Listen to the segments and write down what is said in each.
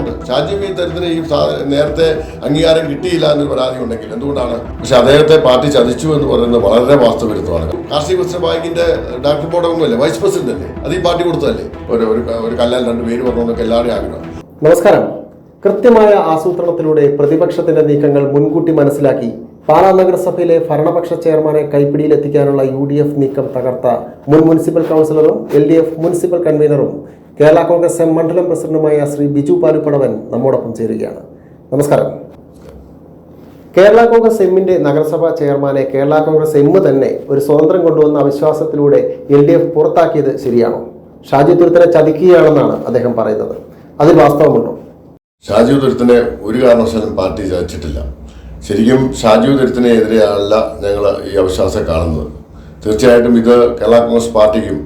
പറയാനുണ്ട് ഷാജി ഇത്തരത്തിന് തരത്തിന് ഈ നേരത്തെ അംഗീകാരം കിട്ടിയില്ല എന്നൊരു പരാതി ഉണ്ടെങ്കിൽ എന്തുകൊണ്ടാണ്? പക്ഷെ അദ്ദേഹത്തെ പാർട്ടി ചതിച്ചു എന്ന് പറയുന്നത് വളരെ വാസ്തവരുത്തമാണ് കാർഷിക വികസന ബാങ്കിന്റെ ഡയറക്ടർ ബോർഡ് അംഗമല്ലേ വൈസ് പ്രസിഡന്റ് അല്ലേ? അത് ഈ പാർട്ടി കൊടുത്തതല്ലേ? ഒരു ഒരു കല്ലാൻ രണ്ട് പേര് പറഞ്ഞുകൊണ്ടൊക്കെ എല്ലാവരും ആഗ്രഹം. നമസ്കാരം. കൃത്യമായ ആസൂത്രണത്തിലൂടെ പ്രതിപക്ഷത്തിന്റെ നീക്കങ്ങൾ മുൻകൂട്ടി മനസ്സിലാക്കി പാലാ നഗരസഭയിലെ ഭരണപക്ഷ ചെയർമാനെ കൈപ്പിടിയിലെത്തിക്കാനുള്ള യു ഡി എഫ് നീക്കം തകർത്ത മുൻ മുനിസിപ്പൽ കൗൺസിലറും എൽ ഡി എഫ് മുനിസിപ്പൽ കൺവീനറും കേരള കോൺഗ്രസ് എം മണ്ഡലം പ്രസിഡന്റുമായ ശ്രീ ബിജു പാലുപ്പടവൻ നമ്മോടൊപ്പം ചേരുകയാണ്. നമസ്കാരം. കേരള കോൺഗ്രസ് എമ്മിന്റെ നഗരസഭാ ചെയർമാനെ കേരള കോൺഗ്രസ് എം തന്നെ ഒരു സ്വതന്ത്രം കൊണ്ടുവന്ന അവിശ്വാസത്തിലൂടെ എൽ ഡി എഫ് പുറത്താക്കിയത് ശരിയാണോ? ഷാജി തുരുത്തിനെ ചതിക്കുകയാണെന്നാണ് അദ്ദേഹം പറയുന്നത്. അതിൽ വാസ്തവമുണ്ടോ? ഷാജി തുരുത്തിനെ ഒരു കാരണവശാലും പാർട്ടി ചതിച്ചിട്ടില്ല. ശരിക്കും ഷാജി തുരുത്തിനെതിരെയല്ല ഞങ്ങൾ ഈ അവിശ്വാസം കാണുന്നത്. തീർച്ചയായിട്ടും ഇത് കേരള കോൺഗ്രസ് പാർട്ടിക്കും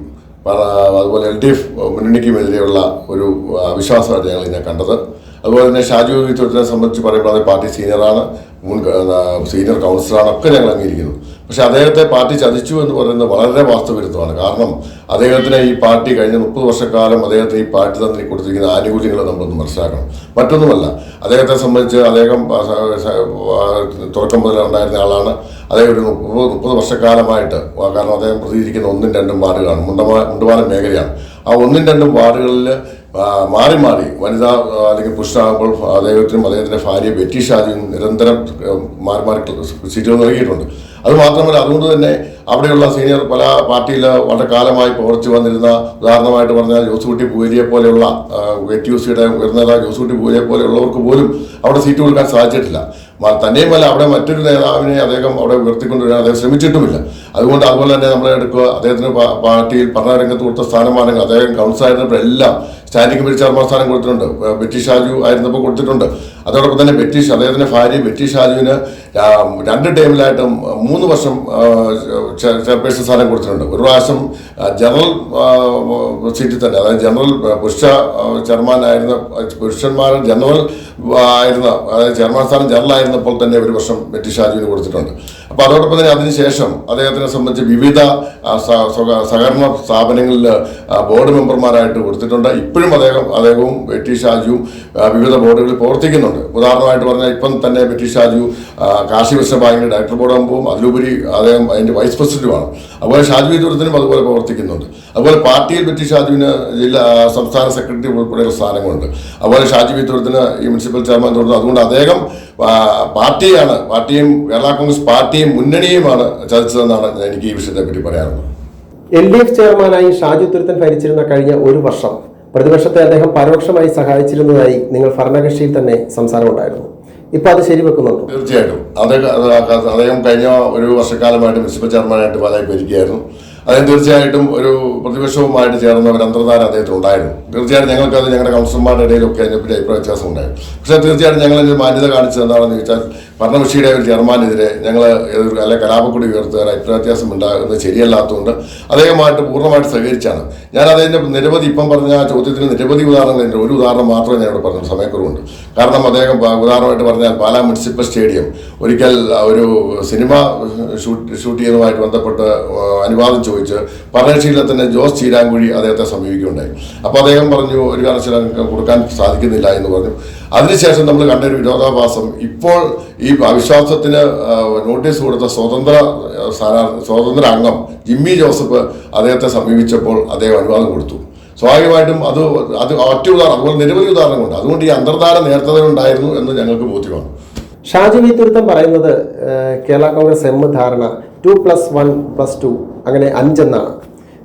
അതുപോലെ എൽ ഡി എഫ് മുന്നണിക്കുമെതിരെയുള്ള ഒരു അവിശ്വാസമാണ് ഞങ്ങൾ ഇതിനെ കണ്ടത്. അതുപോലെ തന്നെ ഷാജു തുരുത്തിനെ സംബന്ധിച്ച് പറയുമ്പോൾ അത് പാർട്ടി സീനിയറാണ് മുൻ സീനിയർ കൗൺസിലറാണ് ഒക്കെ ഞങ്ങൾ അംഗീകരിക്കുന്നു. പക്ഷെ അദ്ദേഹത്തെ പാർട്ടി ചതിച്ചു എന്ന് പറയുന്നത് വളരെ വാസ്തവരുത്തമാണ് കാരണം അദ്ദേഹത്തിന് ഈ പാർട്ടി കഴിഞ്ഞ മുപ്പത് വർഷക്കാലം അദ്ദേഹത്തെ ഈ പാർട്ടി തന്നെ കൊടുത്തിരിക്കുന്ന ആനുകൂല്യങ്ങൾ നമ്മളൊന്ന് മനസ്സിലാക്കണം. മറ്റൊന്നുമല്ല അദ്ദേഹത്തെ സംബന്ധിച്ച് അദ്ദേഹം തുടക്കം മുതൽ ഉണ്ടായിരുന്ന ആളാണ്. അദ്ദേഹം ഒരു മുപ്പത് മുപ്പത് വർഷക്കാലമായിട്ട് കാരണം അദ്ദേഹം പ്രതികരിക്കുന്ന ഒന്നും രണ്ടും വാർഡുകളാണ്. മുണ്ടമാ മുണ്ടുപാലം മേഖലയാണ്. ആ ഒന്നും രണ്ടും വാർഡുകളിൽ മാറി മാറി വനിതാ അല്ലെങ്കിൽ പുരുഷനാകുമ്പോൾ അദ്ദേഹത്തിനും അദ്ദേഹത്തിന്റെ ഭാര്യ ബെറ്റി ഷാജിയും നിരന്തരം മാറി മാറി സീറ്റുകൾ നൽകിയിട്ടുണ്ട്. അത് മാത്രമല്ല അതുകൊണ്ട് തന്നെ അവിടെയുള്ള സീനിയർ പല പാർട്ടിയിൽ വളരെ കാലമായി പ്രവർത്തിച്ചു വന്നിരുന്ന ഉദാഹരണമായിട്ട് പറഞ്ഞാൽ ജോസുകുട്ടി പൂരിയെ പോലെയുള്ള എ ടി യു സിയുടെ ഉയർന്ന ജോസുകുട്ടി പൂരിയെ പോലെയുള്ളവർക്ക് പോലും അവിടെ സീറ്റ് കൊടുക്കാൻ സാധിച്ചിട്ടില്ല. തന്നെയും തന്നെയുമല്ല അവിടെ മറ്റൊരു നേതാവിനെ അദ്ദേഹം അവിടെ ഉയർത്തിക്കൊണ്ടുവരാൻ അദ്ദേഹം ശ്രമിച്ചിട്ടുമില്ല. അതുകൊണ്ട് അതുപോലെ തന്നെ നമ്മൾ എടുക്കുക അദ്ദേഹത്തിന് പാർട്ടിയിൽ ഭരണരംഗത്ത് കൊടുത്ത സ്ഥാനമാനങ്ങൾ അദ്ദേഹം കൗൺസിലായിരുന്നപ്പോൾ എല്ലാം സ്റ്റാൻഡിംഗ് കമ്മിറ്റി ചെയർമാൻ സ്ഥാനം കൊടുത്തിട്ടുണ്ട്. ബ്രിട്ടീഷ് ബെറ്റി ഷാജു ആയിരുന്നപ്പോൾ കൊടുത്തിട്ടുണ്ട്. അതോടൊപ്പം തന്നെ ബെറ്റി അദ്ദേഹത്തിന്റെ ഭാര്യ ബെറ്റി ഷാജുവിന് രണ്ട് ടൈമിലായിട്ടും മൂന്ന് വർഷം ചെയർപേഴ്സൺ സ്ഥാനം കൊടുത്തിട്ടുണ്ട്. ഒരു പ്രാവശ്യം ജനറൽ സീറ്റിൽ തന്നെ അതായത് ജനറൽ പുരുഷ ചെയർമാൻ ചെയർമാനായിരുന്ന പുരുഷന്മാർ ജനറൽ ആയിരുന്ന അതായത് ചെയർമാൻ സ്ഥാനം ജനറൽ ആയിരുന്നപ്പോൾ തന്നെ ഒരു വർഷം ബ്രിട്ടീഷ് ഷാജുവിന് കൊടുത്തിട്ടുണ്ട്. അപ്പോൾ അതോടൊപ്പം തന്നെ അതിനുശേഷം അദ്ദേഹത്തിനെ സംബന്ധിച്ച് വിവിധ സഹകരണ സ്ഥാപനങ്ങളിൽ ബോർഡ് മെമ്പർമാരായിട്ട് കൊടുത്തിട്ടുണ്ട്. ഇപ്പോഴും അദ്ദേഹം അദ്ദേഹവും ബെറ്റി ഷാജുവും വിവിധ ബോർഡുകളിൽ പ്രവർത്തിക്കുന്നുണ്ട്. ഉദാഹരണമായിട്ട് പറഞ്ഞാൽ ഇപ്പം തന്നെ ബെറ്റി ഷാജു കാർഷിക വികസന ബാങ്കിന്റെ ഡയറക്ടർ ബോർഡ് ആകുമ്പോൾ അതിലുപരി അദ്ദേഹം അതിന്റെ വൈസ് പ്രസിഡന്റുമാണ്. അതുപോലെ ഷാജു വിദൂരത്തിനും അതുപോലെ പ്രവർത്തിക്കുന്നുണ്ട്. അതുപോലെ പാർട്ടിയിൽ ബെറ്റി ഷാജുവിന് ജില്ലാ സംസ്ഥാന സെക്രട്ടറി ഉൾപ്പെടെയുള്ള സ്ഥാനങ്ങളുണ്ട്. അതുപോലെ ഷാജു വിദൂരത്തിന് ഈ മുനിസിപ്പൽ ചെയർമാൻ തുടർന്നു അതുകൊണ്ട് അദ്ദേഹം പാർട്ടിയാണ് പാർട്ടിയും കേരള കോൺഗ്രസ് പാർട്ടിയും മുന്നണിയുമാണ് ചതിച്ചതെന്നാണ് എനിക്ക് ഈ വിഷയത്തെ പറ്റി പറയാനുള്ളത് എൽ ഡി എഫ് ചെയർമാനായി ഷാജു തുരുത്തൻ ഭരിച്ചിരുന്ന കഴിഞ്ഞ ഒരു വർഷം പ്രതിപക്ഷത്തെ അദ്ദേഹം പരോക്ഷമായി സഹായിച്ചിരുന്നതായി നിങ്ങൾ ഭരണകക്ഷിയിൽ തന്നെ സംസാരമുണ്ടായിരുന്നു. ഇപ്പൊ അത് ശരിവെക്കുന്നുണ്ടോ? തീർച്ചയായിട്ടും. അദ്ദേഹം കഴിഞ്ഞ ഒരു വർഷക്കാലമായിട്ട് മുനിസിപ്പൽ ചെയർമാനായിട്ട് പാലായി ഭരിക്കുകയായിരുന്നു. അദ്ദേഹം തീർച്ചയായിട്ടും ഒരു പ്രതിപക്ഷവുമായിട്ട് ചേർന്ന ഒരു അന്തർധാര അദ്ദേഹത്തിന് ഉണ്ടായിരുന്നു. തീർച്ചയായിട്ടും ഞങ്ങൾക്ക് അത് ഞങ്ങളുടെ കൗൺസിലർമാരുടെ ഇടയിലൊക്കെ അതിനെപ്പറ്റി അഭിപ്രായ വ്യത്യാസം ഉണ്ടായിരുന്നു പക്ഷേ തീർച്ചയായിട്ടും ഞങ്ങൾ അതിന് മാന്യത കാണിച്ചത് എന്താണെന്ന് ചോദിച്ചാൽ ഭരണകക്ഷിയുടെ ഒരു ചെയർമാനെതിരെ ഞങ്ങൾ അല്ലെ കലാപക്കൊടി ഉയർത്തുക അഭിപ്രായ വ്യത്യാസം ഉണ്ടാകുന്നത് ശരിയല്ലാത്തതുകൊണ്ട് അദ്ദേഹമായിട്ട് പൂർണമായിട്ട് സഹകരിച്ചാണ്. ഞാൻ അതിന്റെ നിരവധി ഇപ്പം പറഞ്ഞ ആ ചോദ്യത്തിന് നിരവധി ഉദാഹരണങ്ങളുണ്ട് ഒരു ഉദാഹരണം മാത്രമേ ഞാൻ ഇവിടെ പറഞ്ഞു സമയക്കുറവുണ്ട്. കാരണം അദ്ദേഹം ഉദാഹരണമായിട്ട് പറഞ്ഞാൽ പാലാ മുനിസിപ്പൽ സ്റ്റേഡിയം ഒരിക്കൽ ഒരു സിനിമ ഷൂട്ട് ഷൂട്ട് ചെയ്യുന്നതുമായിട്ട് ബന്ധപ്പെട്ട് അനുവാദം ചോദിച്ച് ഭരണകക്ഷിയിലെ തന്നെ ജോസ് ചീരാങ്കുഴി അദ്ദേഹത്തെ സമീപിക്കുകയുണ്ടായി. അപ്പോൾ അദ്ദേഹം പറഞ്ഞു ഒരു കാരണവശാലും കൊടുക്കാൻ സാധിക്കുന്നില്ല എന്ന് പറഞ്ഞു. അതിനുശേഷം നമ്മൾ കണ്ട ഒരു വിരോധാഭാസം. ഇപ്പോൾ ഈ അവിശ്വാസത്തിന് നോട്ടീസ് കൊടുത്ത സ്വതന്ത്ര സ്വതന്ത്ര അംഗം ജിമ്മി ജോസഫ് അദ്ദേഹത്തെ സമീപിച്ചപ്പോൾ അദ്ദേഹം അനുവാദം കൊടുത്തു. സ്വാഭാവികമായിട്ടും അത് അത് ഒറ്റ ഉദാഹരണം അതുപോലെ നിരവധി ഉദാഹരണങ്ങളുണ്ട്. അതുകൊണ്ട് ഈ അന്തർധാര നേരത്തെ ഉണ്ടായിരുന്നു എന്ന് ഞങ്ങൾക്ക് ബോധ്യമാണ് ഷാജി വി തുരുത്തൻ പറയുന്നത് കേരള കോൺഗ്രസ് എം ധാരണ two plus one plus two അങ്ങനെ അഞ്ചെന്നാണ്.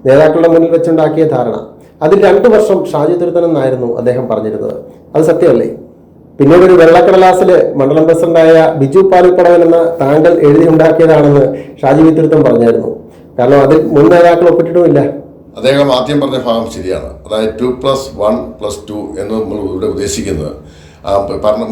നേതാക്കളുടെ മുന്നിൽ വെച്ചുണ്ടാക്കിയ ധാരണ. അതിൽ രണ്ടു വർഷം ഷാജി തുരുത്തൻ എന്നായിരുന്നു അദ്ദേഹം പറഞ്ഞിരുന്നത്. അത് സത്യമല്ലേ? പിന്നീട് ഒരു വെള്ളക്കടലാസിൽ മണ്ഡലം പ്രസിഡന്റായ ബിജു പാലിപ്പടവൻ എന്ന താങ്കൾ എഴുതി ഉണ്ടാക്കിയതാണെന്ന് ഷാജി വിത്തിരുത്തം പറഞ്ഞായിരുന്നു. കാരണം അതിൽ മുൻ നേതാക്കൾ ഒപ്പിട്ടിട്ടുമില്ല. അദ്ദേഹം ആദ്യം പറഞ്ഞ ഭാഗം ശരിയാണ്. അതായത് two plus one plus two എന്ന് നമ്മൾ ഇവിടെ ഉദ്ദേശിക്കുന്നത്.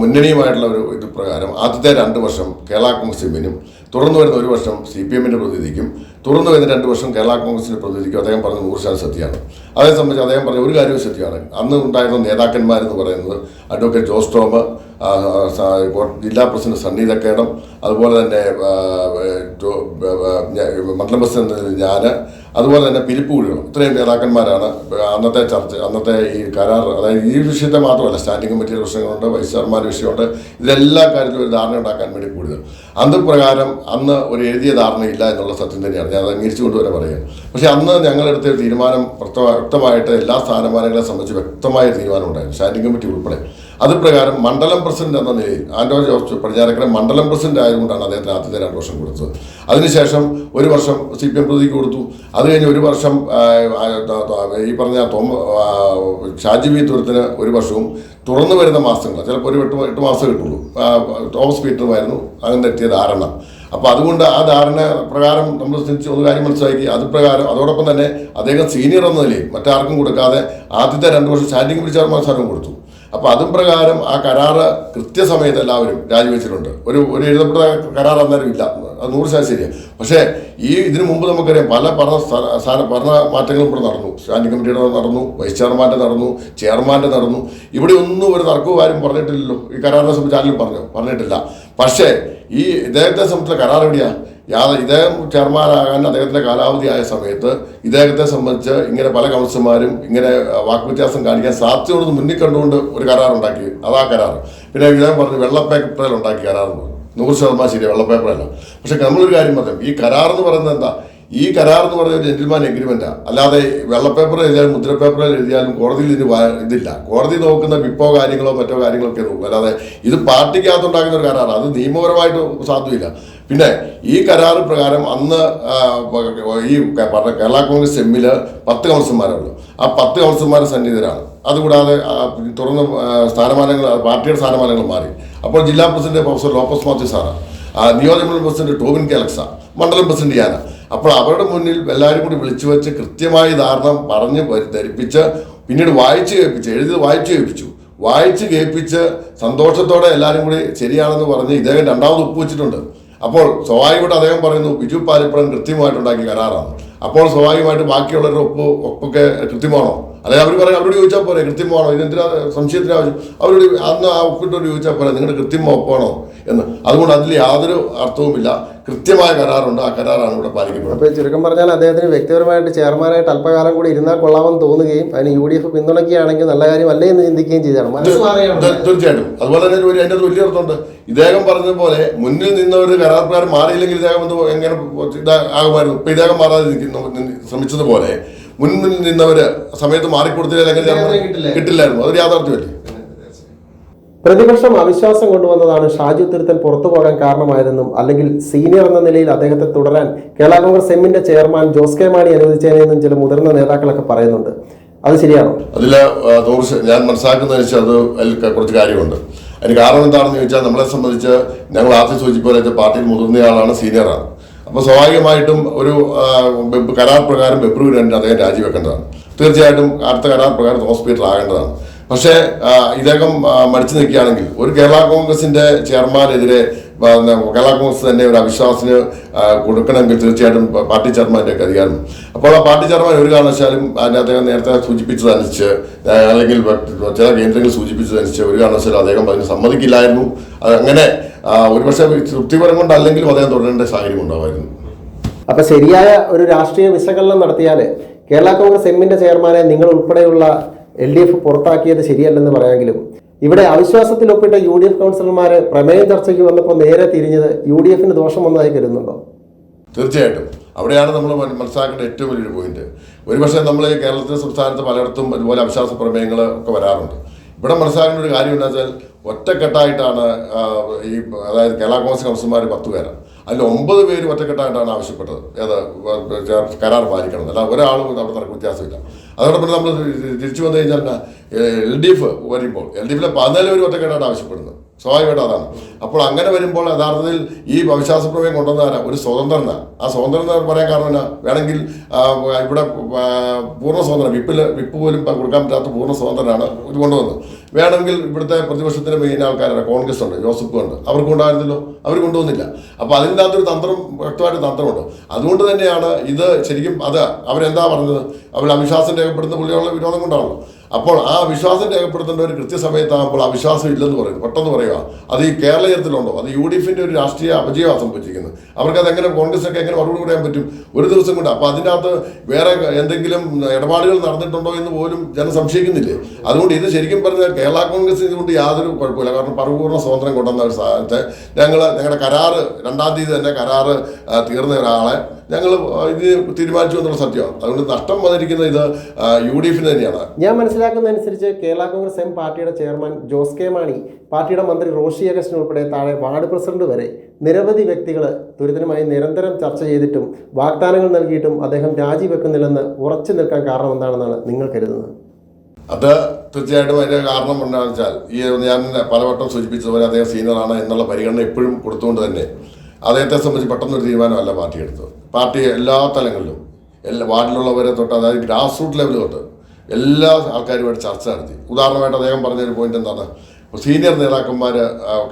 മുന്നണിയുമായിട്ടുള്ള ഒരു ഇത് പ്രകാരം ആദ്യത്തെ രണ്ട് വർഷം കേരള കോൺഗ്രസ് എമ്മിനും തുടർന്ന് വരുന്ന ഒരു വർഷം സി പി എമ്മിന്റെ പ്രതിനിധിക്കും തുറന്നു വരുന്ന രണ്ട് വർഷം കേരള കോൺഗ്രസിന്റെ പ്രതിനിധിക്കും അദ്ദേഹം പറഞ്ഞ നൂറ് ശതമാനം സത്യമാണ് അതേ സംബന്ധിച്ച് അദ്ദേഹം പറഞ്ഞ ഒരു കാര്യവും സത്യമാണ്. അന്ന് ഉണ്ടായിരുന്ന നേതാക്കന്മാരെന്ന് പറയുന്നത് അഡ്വക്കേറ്റ് ജോസ് ടോം ആ, സ- കോ- ജില്ലാ പ്രസിഡന്റ് സണ്ണി തക്കേടം അതുപോലെ തന്നെ മണ്ഡലം പ്രസിഡന്റ് ഞാൻ അതുപോലെ തന്നെ പിരിപ്പുകുഴികളും ഇത്രയും നേതാക്കന്മാരാണ് അന്നത്തെ ചർച്ച അന്നത്തെ ഈ കരാർ അതായത് ഈ വിഷയത്തെ മാത്രമല്ല സ്റ്റാൻഡിംഗ് കമ്മിറ്റിയുടെ പ്രശ്നങ്ങളുണ്ട് വൈസ് ചെയർമാൻ വിഷയമുണ്ട് ഇതെല്ലാ കാര്യത്തിലും ഒരു ധാരണ ഉണ്ടാക്കാൻ വേണ്ടി കൂടുതൽ. അന്ന് പ്രകാരം അന്ന് ഒരു എഴുതിയ ധാരണയില്ല എന്നുള്ള സത്യം തന്നെയാണ്. ഞാൻ അത് അംഗീകരിച്ചുകൊണ്ട് വരെ പറയുക പക്ഷേ അന്ന് ഞങ്ങളെടുത്ത തീരുമാനം വ്യക്തമാ- വ്യക്തമായിട്ട് എല്ലാ സ്ഥാനമാനങ്ങളെ സംബന്ധിച്ച് വ്യക്തമായ തീരുമാനം ഉണ്ടായിരുന്നു സ്റ്റാൻഡിംഗ് കമ്മിറ്റി ഉൾപ്പെടെ. അത് പ്രകാരം മണ്ഡലം പ്രസിഡന്റ് എന്ന നിലയിൽ ആന്റോ ജോർജ് പടിഞ്ഞാറക്കര മണ്ഡലം പ്രസിഡന്റ് ആയതുകൊണ്ടാണ് അദ്ദേഹത്തിന് ആദ്യത്തെ രണ്ട് വർഷം കൊടുത്തത്. അതിനുശേഷം ഒരു വർഷം സി പി എം പ്രതിക്ക് കൊടുത്തു. അത് കഴിഞ്ഞ് ഒരു വർഷം ഈ പറഞ്ഞ തോമ ഷാജി വി തുരത്തിന് ഒരു വർഷവും തുറന്നു വരുന്ന മാസങ്ങൾ ചിലപ്പോൾ ഒരു എട്ട് എട്ട് മാസം കിട്ടുള്ളൂ. തോമസ് പീറ്ററുമായിരുന്നു അങ്ങനെ എത്തിയ ധാരണ. അപ്പോൾ അതുകൊണ്ട് ആ ധാരണ പ്രകാരം നമ്മൾ ചിന്തിച്ച് ഒരു കാര്യം മനസ്സിലാക്കി. അത് പ്രകാരം അതോടൊപ്പം തന്നെ അദ്ദേഹം സീനിയർ എന്ന നിലയിൽ മറ്റാർക്കും കൊടുക്കാതെ ആദ്യത്തെ രണ്ട് വർഷം സ്റ്റാൻഡിംഗ് ചെയർമാൻ സ്ഥാനം കൊടുത്തു. അപ്പോൾ അതും പ്രകാരം ആ കരാറ് കൃത്യസമയത്ത് എല്ലാവരും രാജിവെച്ചിട്ടുണ്ട്. ഒരു ഒരു എഴുതപ്പെട്ട കരാർ അന്നേരം ഇല്ല. അത് നൂറ് ശതമാനം ശരിയാണ് പക്ഷേ ഈ ഇതിനു മുമ്പ് നമുക്കറിയാം പല ഭരണ പറഞ്ഞ ഭരണ മാറ്റങ്ങളും ഇവിടെ നടന്നു. സ്റ്റാൻഡിംഗ് കമ്മിറ്റിയുടെ നടന്നു വൈസ് ചെയർമാന്റെ നടന്നു ചെയർമാന്റെ നടന്നു. ഇവിടെ ഒന്നും ഒരു തർക്കവും ആരും പറഞ്ഞിട്ടില്ലല്ലോ. ഈ കരാറിനെ സംബന്ധിച്ച് ആരും പറഞ്ഞു? പറഞ്ഞിട്ടില്ല. പക്ഷേ ഈ ഇദ്ദേഹത്തെ സംബന്ധിച്ച കരാർ എവിടെയാ? യാത ഇദ്ദേഹം ചെയർമാനാകാൻ അദ്ദേഹത്തിന്റെ കാലാവധി ആയ സമയത്ത് ഇദ്ദേഹത്തെ സംബന്ധിച്ച് ഇങ്ങനെ പല കൗൺസിലർമാരും ഇങ്ങനെ വാക്വ്യത്യാസം കാണിക്കാൻ സാധ്യതയോട് മുന്നിൽ കണ്ടുകൊണ്ട് ഒരു കരാറുണ്ടാക്കി അതാ കരാർ. പിന്നെ ഇദ്ദേഹം പറഞ്ഞു വെള്ളപ്പേപ്പറിൽ ഉണ്ടാക്കി കരാർ നൂറ് ശതമാനം ശരി വെള്ളപ്പേപ്പറല്ല. പക്ഷെ നമ്മളൊരു കാര്യം പറയാം. ഈ കരാർ എന്ന് പറയുന്നത് എന്താ? ഈ കരാർ എന്ന് പറയുന്നത് ഒരു ജെന്റിൽമാൻ എഗ്രിമെന്റാണ് അല്ലാതെ വെള്ളപ്പേപ്പർ എഴുതിയാലും മുദ്രപ്പേപ്പറിൽ എഴുതിയാലും കോടതിയിൽ ഇതിന് ഇതില്ല. കോടതി നോക്കുന്ന വിപ്പോ കാര്യങ്ങളോ മറ്റോ കാര്യങ്ങളൊക്കെ നോക്കും അല്ലാതെ ഇത് പാർട്ടിക്കകത്തുണ്ടാക്കുന്ന ഒരു കരാറാണ് അത് നിയമപരമായിട്ട് സാധ്യമില്ല പിന്നെ ഈ കരാർ പ്രകാരം അന്ന് ഈ കേരള കോൺഗ്രസ് എമ്മിൽ പത്ത് കൗൺസിലർമാരുള്ളൂ. ആ പത്ത് കൗൺസിലർമാർ സന്നിധരാണ് അതുകൂടാതെ തുറന്ന് സ്ഥാനമാനങ്ങൾ പാർട്ടിയുടെ സ്ഥാനമാനങ്ങൾ മാറി. അപ്പോൾ ജില്ലാ പ്രസിഡന്റ് പ്രൊഫസർ ലോപ്പസ് മാത്യു സാറാണ് നിയോജകമണ്ഡലം പ്രസിഡന്റ് ടോബിൻ കെ അലക്സ മണ്ഡലം പ്രസിഡന്റ് ഞാന അപ്പോൾ അവരുടെ മുന്നിൽ എല്ലാവരും കൂടി വിളിച്ചു വെച്ച് കൃത്യമായി ധാരണ പറഞ്ഞ് ധരിപ്പിച്ച് പിന്നീട് വായിച്ചു കേൾപ്പിച്ച് എഴുതി വായിച്ചു കേൾപ്പിച്ചു. വായിച്ച് കേൾപ്പിച്ച് സന്തോഷത്തോടെ എല്ലാവരും കൂടി ശരിയാണെന്ന് പറഞ്ഞ് ഇദ്ദേഹം രണ്ടാമത് ഒപ്പുവെച്ചിട്ടുണ്ട്. അപ്പോൾ സ്വാഭാവികമായിട്ട് അദ്ദേഹം പറയുന്നു ബിജു പാലിപ്പുറം കൃത്യമായിട്ടുണ്ടാക്കിയ കരാറാണ്. അപ്പോൾ സ്വാഭാവികമായിട്ട് ബാക്കിയുള്ളവരുടെ ഒപ്പ് ഒപ്പൊക്കെ കൃത്യമാണോ? അല്ലെങ്കിൽ അവർ പറയും അവരോട് ചോദിച്ചാൽ പോരെ കൃത്യമാണോ? ഇതെന്തിനാ സംശയത്തിന് ആവശ്യം? അവരോട് അന്ന് ആ ഒപ്പിട്ടോട് ചോദിച്ചാൽ പോരെ നിങ്ങളുടെ കൃത്യം ഒപ്പാണോ എന്ന്. അതുകൊണ്ട് അതിൽ യാതൊരു അർത്ഥവുമില്ല. കൃത്യമായ കരാറുണ്ട് ആ കരാറാണ് ഇവിടെ പാലിക്കുന്നത് അപ്പോൾ ചുരുക്കം പറഞ്ഞാൽ അദ്ദേഹത്തിന് വ്യക്തിപരമായിട്ട് ചെയർമാനായിട്ട് അല്പകാലം കൂടി ഇരുന്നാൽ കൊള്ളാമെന്ന് തോന്നുകയും അതിന് യു ഡി എഫ് പിന്തുണയ്ക്കുകയാണെങ്കിൽ നല്ല കാര്യമല്ലേ എന്ന് ചിന്തിക്കുകയും ചെയ്താണ് തീർച്ചയായിട്ടും. അതുപോലെ തന്നെ ഒരു അതിന്റെ വലിയ അർത്ഥമുണ്ട്. ഇദ്ദേഹം പറഞ്ഞതുപോലെ മുന്നിൽ നിന്നവർ ഒരു കരാർക്കാർ മാറിയില്ലെങ്കിൽ ഇദ്ദേഹം എന്ത് എങ്ങനെ ഇതാകുമായിരുന്നു ഇപ്പം ഇപ്പൊ ഇദ്ദേഹം മാറാതിരിക്കുന്നു ശ്രമിച്ചതുപോലെ മുന്നിൽ നിന്നവര് സമയത്ത് മാറിക്കൊടുത്തില്ല? കിട്ടില്ലായിരുന്നു. അതൊരു യാഥാർത്ഥ്യമല്ലേ? പ്രതിപക്ഷം അവിശ്വാസം കൊണ്ടുവന്നതാണ് ഷാജു തിരുത്തൽ പുറത്തു പോകാൻ കാരണമായതെന്നും അല്ലെങ്കിൽ സീനിയർ എന്ന നിലയിൽ അദ്ദേഹത്തെ തുടരാൻ കേരള കോൺഗ്രസ് എമ്മിന്റെ ചെയർമാൻ ജോസ് കെ മാണി അനുവദിച്ചതിനെന്നും ചില മുതിർന്ന നേതാക്കളൊക്കെ പറയുന്നുണ്ട്. അത് ശരിയാണോ? അതിൽ ഞാൻ മനസ്സിലാക്കുന്നത് വെച്ചാൽ അത് അതിൽ കുറച്ച് കാര്യമുണ്ട്. അതിന് കാരണം എന്താണെന്ന് ചോദിച്ചാൽ നമ്മളെ സംബന്ധിച്ച് ഞങ്ങൾ ആദ്യം സൂചിപ്പിച്ച പാർട്ടിയിൽ മുതിർന്നയാളാണ് സീനിയറാണ്. അപ്പോൾ സ്വാഭാവികമായിട്ടും ഒരു കരാർ പ്രകാരം ഫെബ്രുവരി രണ്ടിന് അദ്ദേഹം രാജിവെക്കേണ്ടതാണ്. തീർച്ചയായിട്ടും അടുത്ത കരാർ പ്രകാരം ഹോസ്പിറ്റൽ ആകേണ്ടതാണ്. പക്ഷേ ഇദ്ദേഹം മരിച്ചു നിൽക്കുകയാണെങ്കിൽ ഒരു കേരള കോൺഗ്രസിന്റെ ചെയർമാനെതിരെ കേരള കോൺഗ്രസ് തന്നെ ഒരു അവിശ്വാസത്തിന് കൊടുക്കണമെങ്കിൽ തീർച്ചയായിട്ടും പാർട്ടി ചെയർമാന്റെ ഒക്കെ അധികാരം. അപ്പോൾ ആ പാർട്ടി ചെയർമാൻ ഒരു കാരണവശാലും അദ്ദേഹം നേരത്തെ സൂചിപ്പിച്ചതനുസരിച്ച് അല്ലെങ്കിൽ ചില കേന്ദ്രങ്ങൾ സൂചിപ്പിച്ചതനുസരിച്ച് ഒരു കാരണവശാലും അദ്ദേഹം അതിന് സമ്മതിക്കില്ലായിരുന്നു. അങ്ങനെ ഒരുപക്ഷെ തൃപ്തിപരം കൊണ്ടല്ലെങ്കിലും അദ്ദേഹം തുടരേണ്ട സാഹചര്യം ഉണ്ടാവായിരുന്നു. അപ്പൊ ശരിയായ ഒരു രാഷ്ട്രീയ വിശകലനം നടത്തിയാൽ കേരള കോൺഗ്രസ് എമ്മിന്റെ ചെയർമാനെ നിങ്ങൾ ഉൾപ്പെടെയുള്ള എൽ ഡി എഫ് പുറത്താക്കിയത് ശരിയല്ലെന്ന് പറയാമെങ്കിലും ഇവിടെ അവിശ്വാസത്തിൽ ഒപ്പിട്ട യു ഡി എഫ് കൗൺസിലർമാര് പ്രമേയ ചർച്ചയ്ക്ക് വന്നപ്പോൾ നേരെ തിരിഞ്ഞത് യു ഡി എഫിന് ദോഷം വന്നതായി കരുതുന്നുണ്ടോ? തീർച്ചയായിട്ടും. അവിടെയാണ് നമ്മൾ മന- മനസ്സിലാക്കേണ്ട ഏറ്റവും വലിയൊരു പോയിന്റ് ഒരുപക്ഷെ നമ്മൾ കേരളത്തിലെ സംസ്ഥാനത്ത് പലയിടത്തും ഇതുപോലെ അവിശ്വാസ പ്രമേയങ്ങൾ ഒക്കെ വരാറുണ്ട്. ഇവിടെ മനസ്സിലാക്കേണ്ട ഒരു കാര്യം എന്താ വെച്ചാൽ ഒറ്റക്കെട്ടായിട്ടാണ് ഈ അതായത് കേരള കോൺഗ്രസ് കൗൺസിലർമാർ പത്ത് പേരാണ് അതിൽ ഒമ്പത് പേര് ഒറ്റക്കെട്ടായിട്ടാണ് ആവശ്യപ്പെട്ടത്. ഏത് കരാർ പാലിക്കണം അല്ല ഒരാളും അവിടെ തർക്ക വ്യത്യാസമില്ല. അതോടൊപ്പം നമ്മൾ തിരിച്ചു വന്നു കഴിഞ്ഞാൽ എൽ ഡി എഫ് വരുമ്പോൾ എൽ ഡി എഫിലെ പതിനാല് പേര് ഒറ്റക്കെട്ടാണ് ആവശ്യപ്പെടുന്നത്. സ്വാഭാവികമായിട്ട് അതാണ്. അപ്പോൾ അങ്ങനെ വരുമ്പോൾ യഥാർത്ഥത്തിൽ ഈ അവിശ്വാസ പ്രമേയം കൊണ്ടുവന്നാരാ ഒരു സ്വതന്ത്രനാണ് ആ സ്വതന്ത്രം പറയാൻ കാരണം എന്നാ? വേണമെങ്കിൽ ഇവിടെ പൂർണ സ്വതന്ത്രം വിപ്പിൽ വിപ്പ് പോലും കൊടുക്കാൻ പറ്റാത്ത പൂർണ സ്വതന്ത്രനാണ് ഇത് കൊണ്ടുവന്നത്. വേണമെങ്കിൽ ഇവിടുത്തെ പ്രതിപക്ഷത്തിന്റെ മെയിൻ ആൾക്കാരാണ് കോൺഗ്രസ് ഉണ്ട് ജോസഫ് ഉണ്ട്. അവർക്ക് ഉണ്ടായിരുന്നല്ലോ. അവർ കൊണ്ടുവന്നില്ല. അപ്പോൾ അതിന്റെ അകത്തൊരു തന്ത്രം വ്യക്തമായിട്ട് തന്ത്രമുണ്ട്. അതുകൊണ്ട് തന്നെയാണ് ഇത് ശരിക്കും അത് അവരെന്താ പറഞ്ഞത്? അവർ അവിശ്വാസം രേഖപ്പെടുന്ന പുള്ളികളുടെ വിരോധം കൊണ്ടാണല്ലോ. അപ്പോൾ ആ വിശ്വാസം രേഖപ്പെടുത്തേണ്ട ഒരു കൃത്യസമയത്താകുമ്പോൾ ആ വിശ്വാസം ഇല്ലെന്ന് പറയുന്നു പെട്ടെന്ന് പറയുക അത് ഈ കേരളീയത്തിലുണ്ടോ? അത് യു ഡി എഫിന്റെ ഒരു രാഷ്ട്രീയ അപജയമാണ് സംഭവിച്ചിരിക്കുന്നത് അവർക്ക് അതെങ്ങനെ എങ്ങനെ കോൺഗ്രസ് ഒക്കെ എങ്ങനെ മറുപടി പറയാൻ പറ്റും? ഒരു ദിവസം കൊണ്ട്. അപ്പോൾ അതിനകത്ത് വേറെ എന്തെങ്കിലും ഇടപാടുകൾ നടന്നിട്ടുണ്ടോ എന്ന് പോലും ജനം സംശയിക്കുന്നില്ലേ? അതുകൊണ്ട് ഇത് ശരിക്കും പറഞ്ഞാൽ കേരള കോൺഗ്രസ് ഇതുകൊണ്ട് യാതൊരു കുഴപ്പമില്ല കാരണം പരിപൂർണ സ്വാതന്ത്ര്യം കൊണ്ടുവന്ന ഒരു സ്ഥാനത്ത് ഞങ്ങൾ ഞങ്ങളുടെ കരാറ് രണ്ടാം തീയതി തന്നെ കരാറ് തീർന്ന ഒരാളെ ഞങ്ങൾ ഇത് തീരുമാനിച്ചു എന്നുള്ള സത്യമാണ്. അതുകൊണ്ട് നഷ്ടം വന്നിരിക്കുന്ന ഇത് യു ഡി എഫിന് തന്നെയാണ്. ഞാൻ മനസ്സിലാക്കുന്നതനുസരിച്ച് കേരള കോൺഗ്രസ് എം പാർട്ടിയുടെ ചെയർമാൻ ജോസ് കെ മാണി പാർട്ടിയുടെ മന്ത്രി റോഷി അഗസ്റ്റിൻ ഉൾപ്പെടെ താഴെ വാർഡ് പ്രസിഡന്റ് വരെ നിരവധി വ്യക്തികൾ ദുരിതനുമായി നിരന്തരം ചർച്ച ചെയ്തിട്ടും വാഗ്ദാനങ്ങൾ നൽകിയിട്ടും അദ്ദേഹം രാജിവെക്കുന്നില്ലെന്ന് ഉറച്ചു നിൽക്കാൻ കാരണം എന്താണെന്നാണ് നിങ്ങൾ കരുതുന്നത്? അത് തീർച്ചയായിട്ടും അതിന്റെ കാരണം എന്താണെന്ന് വെച്ചാൽ ഈ ഞാൻ പലവട്ടം സൂചിപ്പിച്ചതുപോലെ അദ്ദേഹം സീനിയറാണ് എന്നുള്ള പരിഗണന എപ്പോഴും കൊടുത്തുകൊണ്ട് തന്നെ. അദ്ദേഹത്തെ സംബന്ധിച്ച് പെട്ടെന്നൊരു തീരുമാനമല്ല പാർട്ടി എടുത്തത്. പാർട്ടി എല്ലാ തലങ്ങളിലും എല്ലാ വാർഡിലുള്ളവരെ തൊട്ട് അതായത് ഗ്രാസ് റൂട്ട് ലെവൽ തൊട്ട് എല്ലാ ആൾക്കാരുമായിട്ട് ചർച്ച നടത്തി. ഉദാഹരണമായിട്ട് അദ്ദേഹം പറഞ്ഞൊരു പോയിന്റ് എന്താണ്? സീനിയർ നേതാക്കന്മാർ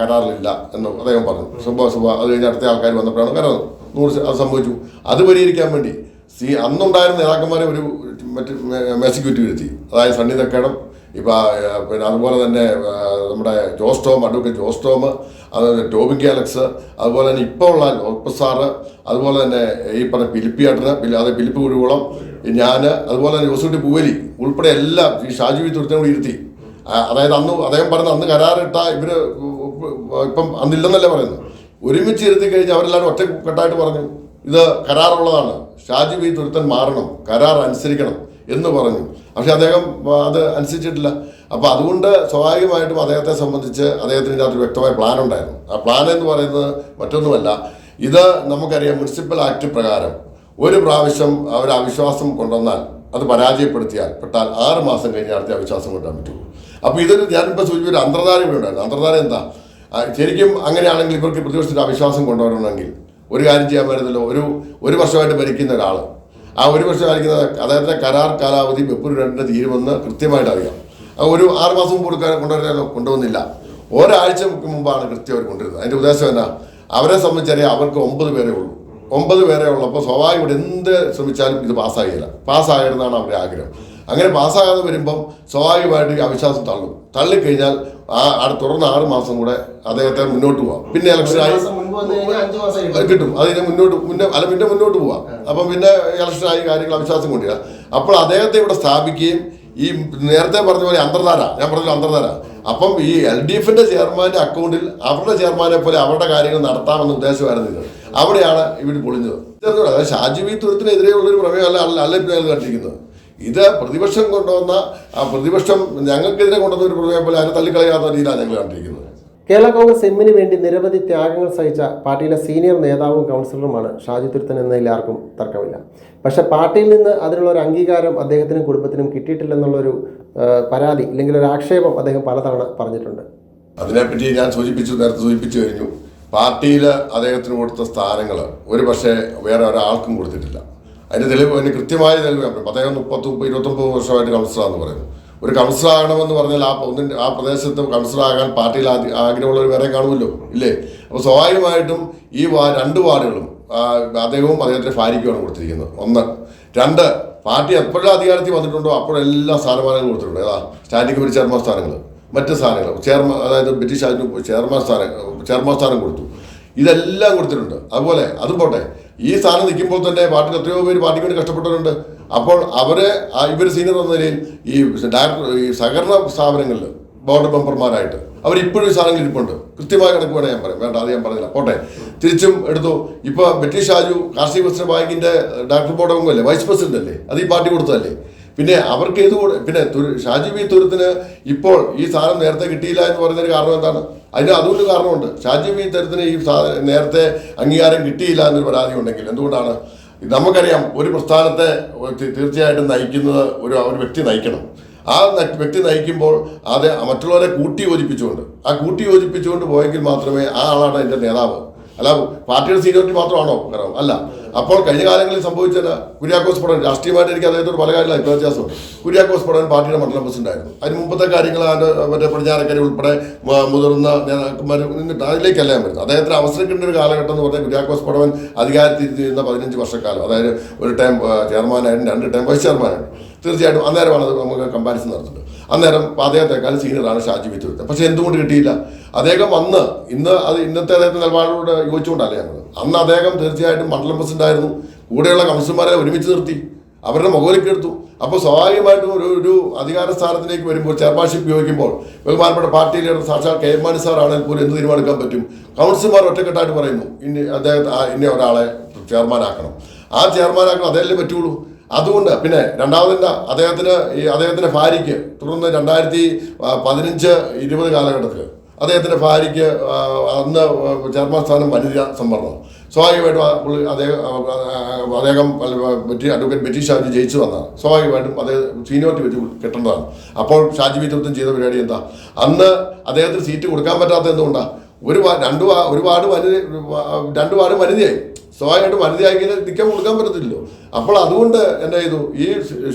കരാറിലില്ല എന്ന് അദ്ദേഹം പറഞ്ഞു. സുബ സുബ അത് കഴിഞ്ഞ് അടുത്ത ആൾക്കാർ വന്നപ്പോഴാണ് കരാർ നൂറ് അത് സംഭവിച്ചു. അത് പരിഹരിക്കാൻ വേണ്ടി സി അന്നുണ്ടായിരുന്ന നേതാക്കന്മാരെ ഒരു മറ്റ് മെസിക്യൂരിറ്റി വരുത്തി അതായത് സണ്ണി തക്കേടം ഇപ്പം പിന്നെ അതുപോലെ തന്നെ നമ്മുടെ ജോസ് ടോം അഡ്വക്കേറ്റ് ജോസ് ടോം അതുപോലെ ടോബിൻ കെ അലക്സ് അതുപോലെ തന്നെ ഇപ്പോൾ ഉള്ള ലോപ്പസ് സാറ് അതുപോലെ തന്നെ ഈ പറഞ്ഞ പിലിപ്പിയാട്ടന് പിന്നെ അത് പിലിപ്പ് കുഴികുളം ഞാൻ അതുപോലെ തന്നെ ജോസുട്ടി പൂവലി ഉൾപ്പെടെ എല്ലാം ഈ ഷാജു വി തുരുത്തിനും കൂടി ഇരുത്തി. അതായത് അന്ന് അദ്ദേഹം പറഞ്ഞ അന്ന് കരാറിട്ട ഇവർ ഇപ്പം അന്നില്ലെന്നല്ലേ പറയുന്നത്. ഒരുമിച്ച് ഇരുത്തി കഴിഞ്ഞ് അവരെല്ലാവരും ഒറ്റക്കെട്ടായിട്ട് പറഞ്ഞു ഇത് കരാറുള്ളതാണ്. ഷാജി വി തുരുത്തൻ മാറണം കരാർ അനുസരിക്കണം എന്ന് പറഞ്ഞു. പക്ഷെ അദ്ദേഹം അത് അനുസരിച്ചിട്ടില്ല. അപ്പോൾ അതുകൊണ്ട് സ്വാഭാവികമായിട്ടും അദ്ദേഹത്തെ സംബന്ധിച്ച് അദ്ദേഹത്തിന് ഇതിനകത്ത് വ്യക്തമായ പ്ലാൻ ഉണ്ടായിരുന്നു. ആ പ്ലാൻ എന്ന് പറയുന്നത് മറ്റൊന്നുമല്ല. ഇത് നമുക്കറിയാം മുനിസിപ്പൽ ആക്ട് പ്രകാരം ഒരു പ്രാവശ്യം അവർ അവിശ്വാസം കൊണ്ടുവന്നാൽ അത് പരാജയപ്പെടുത്തിയാൽ പെട്ടാൽ ആറ് മാസം കഴിഞ്ഞ് അടുത്ത അവിശ്വാസം കൊണ്ടുവരാൻ പറ്റുള്ളൂ. അപ്പോൾ ഇതൊരു ഞാനിപ്പോൾ സൂചിപ്പിച്ച ഒരു അന്തർധാരം ഉണ്ടായിരുന്നു. അന്തർധാരം എന്താ? ശരിക്കും അങ്ങനെയാണെങ്കിൽ ഇവർക്ക് പ്രതിപക്ഷത്തിന്റെ അവിശ്വാസം കൊണ്ടുവരണമെങ്കിൽ ഒരു കാര്യം ചെയ്യാൻ പറ്റുന്നില്ല ഒരു ഒരു വർഷമായിട്ട് ഭരിക്കുന്ന ഒരാൾ ആ ഒരു വർഷം ഭരിക്കുന്ന അതായത് കരാർ കാലാവധി ഫെബ്രുവരി രണ്ടിന് തീരുമെന്ന് കൃത്യമായിട്ട് അറിയാം. ഒരു ആറ് മാസം മുമ്പ് കൊടുക്കാൻ കൊണ്ടുവരാനോ കൊണ്ടുവന്നില്ല. ഒരാഴ്ച മുമ്പാണ് കൃത്യം അവർ കൊണ്ടുവരുന്നത്. അതിന്റെ ഉദ്ദേശം എന്നാ? അവരെ സംബന്ധിച്ചറിയാം അവർക്ക് ഒമ്പത് പേരേ ഉള്ളൂ. ഒമ്പത് പേരെ ഉള്ളപ്പോൾ സ്വാഭാവികം ഇവിടെ എന്ത് ശ്രമിച്ചാലും ഇത് പാസ്സാകില്ല പാസ്സാകരുതെന്നാണ് അവരുടെ ആഗ്രഹം. അങ്ങനെ പാസ്സാകാതെ വരുമ്പം സ്വാഭാവികമായിട്ട് അവിശ്വാസം തള്ളും. തള്ളിക്കഴിഞ്ഞാൽ ആ തുടർന്ന് ആറ് മാസം കൂടെ അദ്ദേഹത്തെ മുന്നോട്ട് പോകാം പിന്നെ ഇലക്ഷനായി അത് കിട്ടും. അതിന് മുന്നോട്ട് മുന്നേ അല്ല പിന്നെ മുന്നോട്ട് പോവാം. അപ്പം പിന്നെ ഇലക്ഷനായി കാര്യങ്ങൾ അവിശ്വാസം കൊണ്ടുവരിക. അപ്പോൾ അദ്ദേഹത്തെ ഇവിടെ സ്ഥാപിക്കുകയും ഈ നേരത്തെ പറഞ്ഞ പോലെ അന്തർധാര ഞാൻ പറഞ്ഞ അന്തർധാര. അപ്പം ഈ എൽ ഡി എഫിന്റെ ചെയർമാന്റെ അക്കൗണ്ടിൽ അവരുടെ ചെയർമാനെ പോലെ അവരുടെ കാര്യങ്ങൾ നടത്താമെന്ന ഉദ്ദേശമായിരുന്നു ഇത്. അവിടെയാണ് ഇവിടെ പൊളിഞ്ഞത്. അതായത് ഷാജി വി തുരത്തിനെതിരെയുള്ള ഒരു പ്രമേയമല്ല അല്ല കണ്ടിരിക്കുന്നത്. ഇത് പ്രതിപക്ഷം കൊണ്ടുവന്ന ആ പ്രതിപക്ഷം ഞങ്ങൾക്കെതിരെ കൊണ്ടുവന്ന ഒരു പ്രമേയം പോലെ അതിനെ തള്ളിക്കളയാത്ത രീതിയിലാണ് ഞങ്ങൾ കണ്ടിരിക്കുന്നത്. കേരള കോൺഗ്രസ് എമ്മിന് വേണ്ടി നിരവധി ത്യാഗങ്ങൾ സഹിച്ച പാർട്ടിയിലെ സീനിയർ നേതാവും കൗൺസിലറുമാണ് ഷാജി തുരുത്തൻ എന്നതിൽ ആർക്കും തർക്കമില്ല. പക്ഷെ പാർട്ടിയിൽ നിന്ന് അതിനുള്ള ഒരു അംഗീകാരം അദ്ദേഹത്തിനും കുടുംബത്തിനും കിട്ടിയിട്ടില്ലെന്നുള്ളൊരു പരാതി അല്ലെങ്കിൽ ഒരു ആക്ഷേപം അദ്ദേഹം പലതവണ പറഞ്ഞിട്ടുണ്ട്. അതിനെപ്പറ്റി ഞാൻ സൂചിപ്പിച്ചു നേരത്തെ സൂചിപ്പിച്ചു കഴിഞ്ഞു. പാർട്ടിയിൽ അദ്ദേഹത്തിന് കൊടുത്ത സ്ഥാനങ്ങൾ ഒരു പക്ഷേ വേറെ ഒരാൾക്കും കൊടുത്തിട്ടില്ല. അതിന് തെളിവ് അതിന് കൃത്യമായ തെളിവ്. അദ്ദേഹം മുപ്പത്തി മുപ്പത് ഇരുപത്തൊമ്പത് വർഷമായിട്ട് കൗൺസിലറാന്ന് പറയുന്നു. ഒരു കൗൺസിലർ ആകണമെന്ന് പറഞ്ഞാൽ ആ ഒന്നിന്റെ ആ പ്രദേശത്ത് കൗൺസിലർ ആകാൻ പാർട്ടിയിൽ ആഗ്രഹമുള്ളവർ വേറെ കാണുമല്ലോ ഇല്ലേ? അപ്പോൾ സ്വാഭാവികമായിട്ടും ഈ വാ രണ്ട് വാർഡുകളും അദ്ദേഹവും അദ്ദേഹത്തിന്റെ ഭാര്യയ്ക്കുമാണ് കൊടുത്തിരിക്കുന്നത്. ഒന്ന്. രണ്ട് പാർട്ടി എപ്പോഴും അധികാരത്തിൽ വന്നിട്ടുണ്ടോ അപ്പോഴെല്ലാം സ്ഥാനമാനങ്ങൾ കൊടുത്തിട്ടുണ്ട്. ഏതാ? സ്റ്റാൻഡിംഗ് കമ്മിറ്റി ചെയർമാൻ സ്ഥാനങ്ങൾ മറ്റ് സ്ഥാനങ്ങൾ. ചെയർമാൻ അതായത് ബ്രിട്ടീഷ് ആയിരുന്നു ചെയർമാൻ സ്ഥാനം ചെയർമാൻ സ്ഥാനം കൊടുത്തു. ഇതെല്ലാം കൊടുത്തിട്ടുണ്ട്. അതുപോലെ അതും പോട്ടെ. ഈ സ്ഥാനം നിൽക്കുമ്പോൾ തന്നെ പാർട്ടിയിൽ എത്രയോ പേര് പാർട്ടിക്ക് വേണ്ടി കഷ്ടപ്പെട്ടവരുണ്ട്. അപ്പോൾ അവരെ ഇവർ സീനിയർ എന്ന നിലയിൽ ഈ ഡയറക്ടർ ഈ സഹകരണ സ്ഥാപനങ്ങളിൽ ബോർഡ് മെമ്പർമാരായിട്ട് അവർ ഇപ്പോഴും ഈ സാധനങ്ങൾ ഇരിപ്പുണ്ട്. കൃത്യമായ കണക്ക് ഞാൻ പറയും. വേണ്ട അത് ഞാൻ പറഞ്ഞില്ല. പോട്ടെ. തിരിച്ചും എടുത്തു. ഇപ്പൊ ബ്രിട്ടീഷ് ഷാജു കാർഷിക വികസന ബാങ്കിന്റെ ഡയറക്ടർ ബോർഡ് അംഗമല്ലേ വൈസ് പ്രസിഡന്റ് അല്ലേ? അത് ഈ പാർട്ടി കൊടുത്തതല്ലേ? പിന്നെ അവർക്ക് ഏത് പിന്നെ ഷാജു വി തുരുത്തിന് ഇപ്പോൾ ഈ സാധനം നേരത്തെ കിട്ടിയില്ല എന്ന് പറയുന്നതിന് കാരണം എന്താണ്? അതിന് അതുകൊണ്ട് കാരണമുണ്ട്. ഷാജി വി തുരത്തിന് ഈ നേരത്തെ അംഗീകാരം കിട്ടിയില്ല എന്നൊരു പരാതി ഉണ്ടെങ്കിൽ എന്തുകൊണ്ടാണ് നമുക്കറിയാം ഒരു പ്രസ്ഥാനത്തെ തീർച്ചയായിട്ടും നയിക്കുന്നത് ഒരു ഒരു വ്യക്തി നയിക്കണം. ആ വ്യക്തി നയിക്കുമ്പോൾ അത് മറ്റുള്ളവരെ കൂട്ടി യോജിപ്പിച്ചുകൊണ്ട് ആ കൂട്ടി യോജിപ്പിച്ചുകൊണ്ട് പോയെങ്കിൽ മാത്രമേ ആ ആളാണ് എന്റെ നേതാവ്. അല്ല പാർട്ടിയുടെ സീനിയോറിറ്റി മാത്രമാണോ? കാരണം അല്ല. അപ്പോൾ കഴിഞ്ഞ കാലങ്ങളിൽ സംഭവിച്ചത് കുര്യാക്കോസ് പടൻ രാഷ്ട്രീയമായിട്ട് എനിക്ക് അദ്ദേഹത്തോട് പല കാര്യങ്ങളും അഭിപ്രായ വ്യത്യാസമുണ്ട്. കുര്യാക്കോസ് പടൻ പാർട്ടിയുടെ മണ്ഡലം പ്രസിഡന്റായിരുന്നു. അതിന് മുമ്പത്തെ കാര്യങ്ങൾ മറ്റേ പടിഞ്ഞാറക്കര ഉൾപ്പെടെ മുതിർന്ന നേതാക്കന്മാർ നിന്നിട്ട് അതിലേക്കല്ല ഞാൻ വരുന്നത്. അദ്ദേഹത്തിന് അവസരം കിട്ടുന്ന ഒരു കാലഘട്ടം എന്ന് പറഞ്ഞാൽ കുര്യാക്കോസ് പടവൻ അധികാരത്തിൽ ഇരുന്ന പതിനഞ്ച് വർഷക്കാലം. അതായത് ഒരു ടൈം ചെയർമാനായിരുന്നു രണ്ട് ടൈം വൈസ് ചെയർമാനായിരുന്നു. തീർച്ചയായിട്ടും അന്നേരമാണ് നമുക്ക് കമ്പാരിസൺ നടത്തുന്നത്. അന്നേരം അദ്ദേഹത്തെക്കാൾ സീനിയറാണ് ഷാജി വിത്തുരുത്ത് പക്ഷേ എന്തുകൊണ്ട് കിട്ടിയില്ല? അദ്ദേഹം വന്ന് ഇന്ന് അത് ഇന്നത്തെ അദ്ദേഹത്തെ നിലപാടിലൂടെ യോജിച്ചുകൊണ്ടല്ല ഞങ്ങൾ അന്ന് അദ്ദേഹം തീർച്ചയായിട്ടും മണ്ഡലം പ്രസിഡന്റ് ആയിരുന്നു കൂടെയുള്ള കൗൺസിലർമാരെ ഒരുമിച്ച് നിർത്തി. അവരുടെ മുഖവിലേക്ക് എടുത്തു. അപ്പോൾ സ്വാഭാവികമായിട്ടും ഒരു ഒരു അധികാര സ്ഥാനത്തിലേക്ക് വരുമ്പോൾ ചെയർമാൻഷിപ്പ് ഉപയോഗിക്കുമ്പോൾ ബഹുമാനപ്പെട്ട പാർട്ടി ലീഡർ സാക്ഷാൽ കെ എം മാണി സാറാണെങ്കിൽ പോലും എന്ത് തീരുമാനിക്കാൻ പറ്റും? കൗൺസിലർമാർ ഒറ്റക്കെട്ടായിട്ട് പറയുന്നു ഇനി അദ്ദേഹത്തെ ഇന്ന ഒരാളെ ചെയർമാനാക്കണം. ആ ചെയർമാനാക്കണം അതല്ലേ പറ്റുള്ളൂ. അതുകൊണ്ട് പിന്നെ രണ്ടാമതിന്റെ അദ്ദേഹത്തിന് ഈ അദ്ദേഹത്തിന്റെ ഭാര്യയ്ക്ക് തുടർന്ന് രണ്ടായിരത്തി പതിനഞ്ച് ഇരുപത് കാലഘട്ടത്തിൽ അദ്ദേഹത്തിന്റെ ഭാര്യയ്ക്ക് അന്ന് ചെയർമാൻ സ്ഥാനം വനിതാ സംവരണം. സ്വാഭാവികമായിട്ടും പുള്ളി അദ്ദേഹം അദ്ദേഹം ബ്രിട്ടീഷ് അഡ്വക്കേറ്റ് ബെറ്റി ഷാജി ജയിച്ചു വന്നതാണ് സ്വാഭാവികമായിട്ടും അദ്ദേഹം സീനിയോറിറ്റി വെച്ച് കിട്ടേണ്ടതാണ്. അപ്പോൾ ഷാജി വിതൃത്വം ചെയ്ത പരിപാടി എന്താ? അന്ന് അദ്ദേഹത്തിന് സീറ്റ് കൊടുക്കാൻ പറ്റാത്ത എന്തുകൊണ്ടാണ് ഒരു രണ്ട് ഒരു വാർഡ് വനിത രണ്ട് വാർഡ് വനിതയായി. സ്വാഭാവികമായിട്ട് വനിതയാക്കി നിൽക്കാൻ കൊടുക്കാൻ പറ്റത്തില്ലല്ലോ. അപ്പോൾ അതുകൊണ്ട് എന്താ ചെയ്തു? ഈ